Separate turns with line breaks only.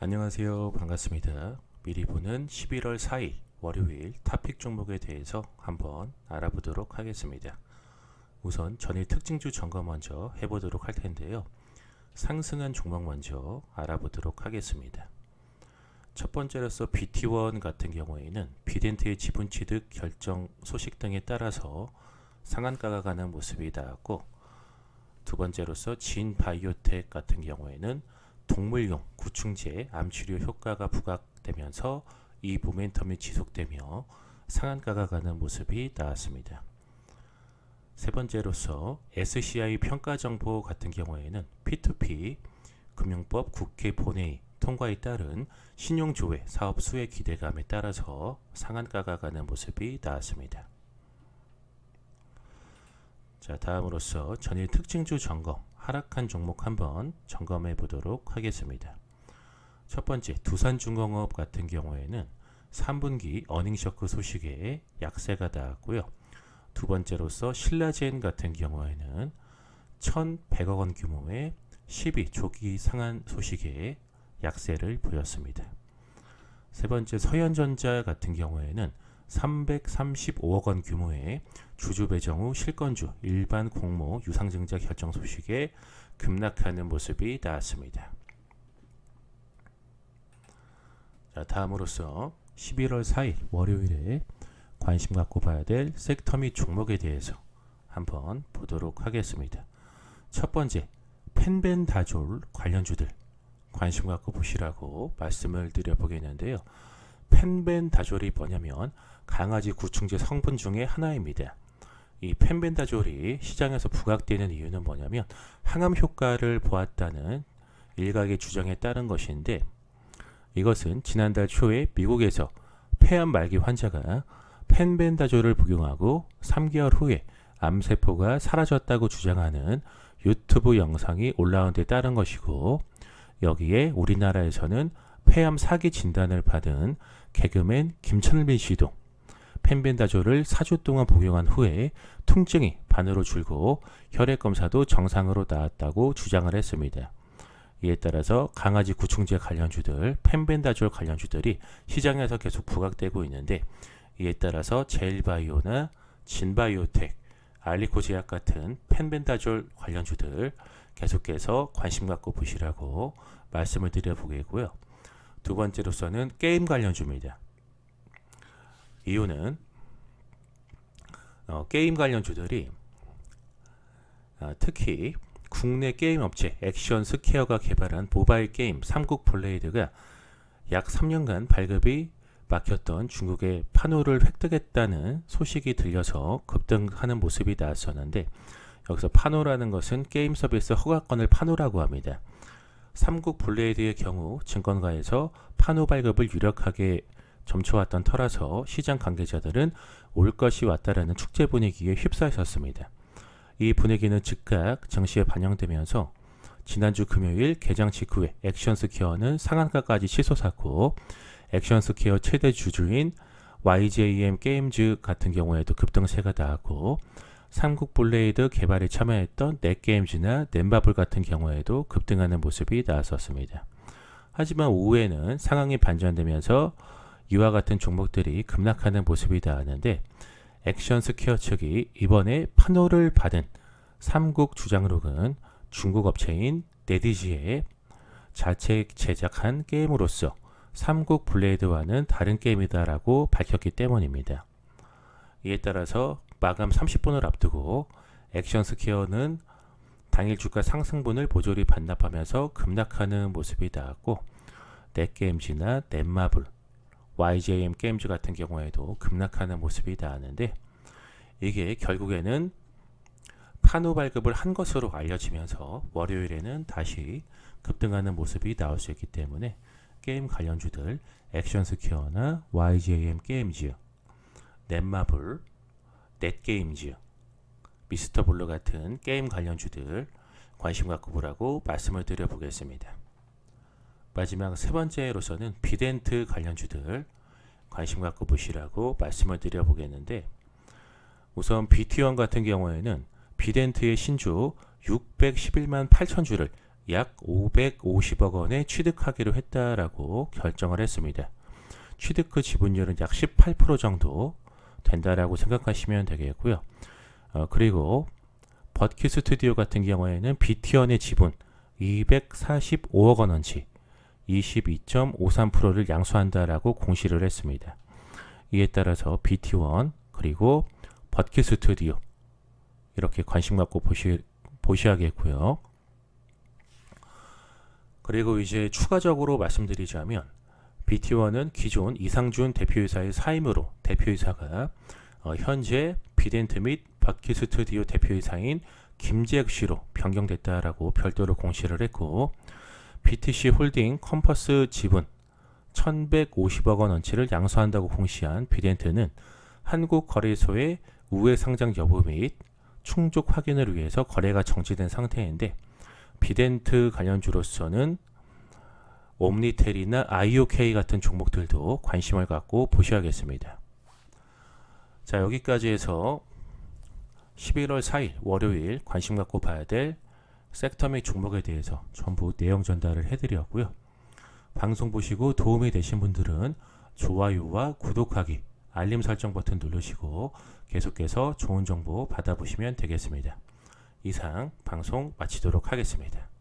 안녕하세요. 반갑습니다. 미리 보는 11월 4일 월요일 타픽 종목에 대해서 한번 알아보도록 하겠습니다. 우선 전일 특징주 점검 먼저 해보도록 할 텐데요. 상승한 종목 먼저 알아보도록 하겠습니다. 첫 번째로서 BT1 같은 경우에는 비덴트의 지분 취득 결정 소식 등에 따라서 상한가가 가는 모습이 나왔고 두 번째로서 진 바이오텍 같은 경우에는 동물용 구충제 암치료 효과가 부각되면서 이 모멘텀이 지속되며 상한가가 가는 모습이 나왔습니다. 세 번째로서 SCI 평가 정보 같은 경우에는 P2P 금융법 국회 본회의 통과에 따른 신용조회 사업 수혜 기대감에 따라서 상한가가 가는 모습이 나왔습니다. 자, 다음으로서 전일 특징주 점검 하락한 종목 한번 점검해 보도록 하겠습니다. 첫 번째 두산중공업 같은 경우에는 3분기 어닝셔크 소식에 약세가 나왔고요. 두 번째로서 신라젠 같은 경우에는 1,100억 원 규모의 12 조기 상한 소식에 약세를 보였습니다. 세 번째 서현전자 같은 경우에는 335억 원 규모의 주주 배정 후 실건주 일반 공모 유상증자 결정 소식에 급락하는 모습이 나왔습니다. 자, 다음으로서 11월 4일 월요일에 관심 갖고 봐야 될 섹터 및 종목에 대해서 한번 보도록 하겠습니다. 첫 번째, 펜벤다졸 관련주들 관심 갖고 보시라고 말씀을 드려보겠는데요. 펜벤다졸이 뭐냐면 강아지 구충제 성분 중에 하나입니다. 이 펜벤다졸이 시장에서 부각되는 이유는 뭐냐면 항암 효과를 보았다는 일각의 주장에 따른 것인데 이것은 지난달 초에 미국에서 폐암 말기 환자가 펜벤다졸을 복용하고 3개월 후에 암세포가 사라졌다고 주장하는 유튜브 영상이 올라온 데 따른 것이고 여기에 우리나라에서는 폐암 사기 진단을 받은 개그맨 김천민 씨도 펜벤다졸을 4주 동안 복용한 후에 통증이 반으로 줄고 혈액 검사도 정상으로 나왔다고 주장을 했습니다. 이에 따라서 강아지 구충제 관련주들, 펜벤다졸 관련주들이 시장에서 계속 부각되고 있는데 이에 따라서 제일바이오나 진바이오텍, 알리코 제약 같은 펜벤다졸 관련주들 계속해서 관심 갖고 보시라고 말씀을 드려보겠고요. 두 번째로서는 게임 관련 주입니다. 이유는 어, 게임 관련 주들이 아, 특히 국내 게임 업체 액션 스퀘어가 개발한 모바일 게임 삼국 블레이드가 약 3년간 발급이 막혔던 중국의 판호를 획득했다는 소식이 들려서 급등하는 모습이 나왔었는데 여기서 판호라는 것은 게임 서비스 허가권을 판호라고 합니다. 삼국 블레이드의 경우 증권가에서 판호 발급을 유력하게 점쳐왔던 터라서 시장 관계자들은 올 것이 왔다라는 축제 분위기에 휩싸였습니다. 이 분위기는 즉각 증시에 반영되면서 지난주 금요일 개장 직후에 액션스퀘어는 상한가까지 치솟았고 액션스퀘어 최대 주주인 YJM 게임즈 같은 경우에도 급등세가 나왔고 삼국 블레이드 개발에 참여했던 넷게임즈나 넷마블 같은 경우에도 급등하는 모습이 나왔었습니다. 하지만 오후에는 상황이 반전되면서 이와 같은 종목들이 급락하는 모습이 나왔는데 액션 스퀘어 측이 이번에 판호를 받은 삼국 주장록은 중국 업체인 네디지의 자체 제작한 게임으로서 삼국 블레이드와는 다른 게임이다라고 밝혔기 때문입니다. 이에 따라서 마감 30분을 앞두고 액션 스퀘어는 당일 주가 상승분을 모조리 반납하면서 급락하는 모습이 나왔고 넷게임즈나 넷마블, YJM 게임즈 같은 경우에도 급락하는 모습이 나왔는데 이게 결국에는 판호 발급을 한 것으로 알려지면서 월요일에는 다시 급등하는 모습이 나올 수 있기 때문에 게임 관련주들 액션 스퀘어나 YJM 게임즈, 넷마블, 넷게임즈, 미스터 블루 같은 게임 관련주들 관심 갖고 보라고 말씀을 드려보겠습니다. 마지막 세 번째로서는 비덴트 관련주들 관심 갖고 보시라고 말씀을 드려보겠는데 우선 BT1 같은 경우에는 비덴트의 신주 611만 8천 주를 약 550억 원에 취득하기로 했다라고 결정을 했습니다. 취득 그 지분율은 약 18% 정도 된다라고 생각하시면 되겠고요. 어, 그리고 버킷 스튜디오 같은 경우에는 비티언의 지분 245억 원어치 22.53%를 양수한다라고 공시를 했습니다. 이에 따라서 BT1 그리고 버킷 스튜디오 이렇게 관심 갖고 보시, 보셔야겠고요. 그리고 이제 추가적으로 말씀드리자면 BT1은 기존 이상준 대표이사의 사임으로 대표이사가 어, 현재 비덴트 및 버킷 스튜디오 대표이사인 김재혁 씨로 변경됐다라고 별도로 공시를 했고 BTC 홀딩 컴퍼스 지분 1150억 원어치를 양수한다고 공시한 비덴트는 한국거래소의 우회 상장 여부 및 충족 확인을 위해서 거래가 정지된 상태인데 비덴트 관련주로서는 옴니텔이나 IOK 같은 종목들도 관심을 갖고 보셔야겠습니다. 자 여기까지 해서 11월 4일 월요일 관심 갖고 봐야 될 섹터 및 종목에 대해서 전부 내용 전달을 해드렸고요. 방송 보시고 도움이 되신 분들은 좋아요와 구독하기, 알림 설정 버튼 누르시고 계속해서 좋은 정보 받아보시면 되겠습니다. 이상 방송 마치도록 하겠습니다.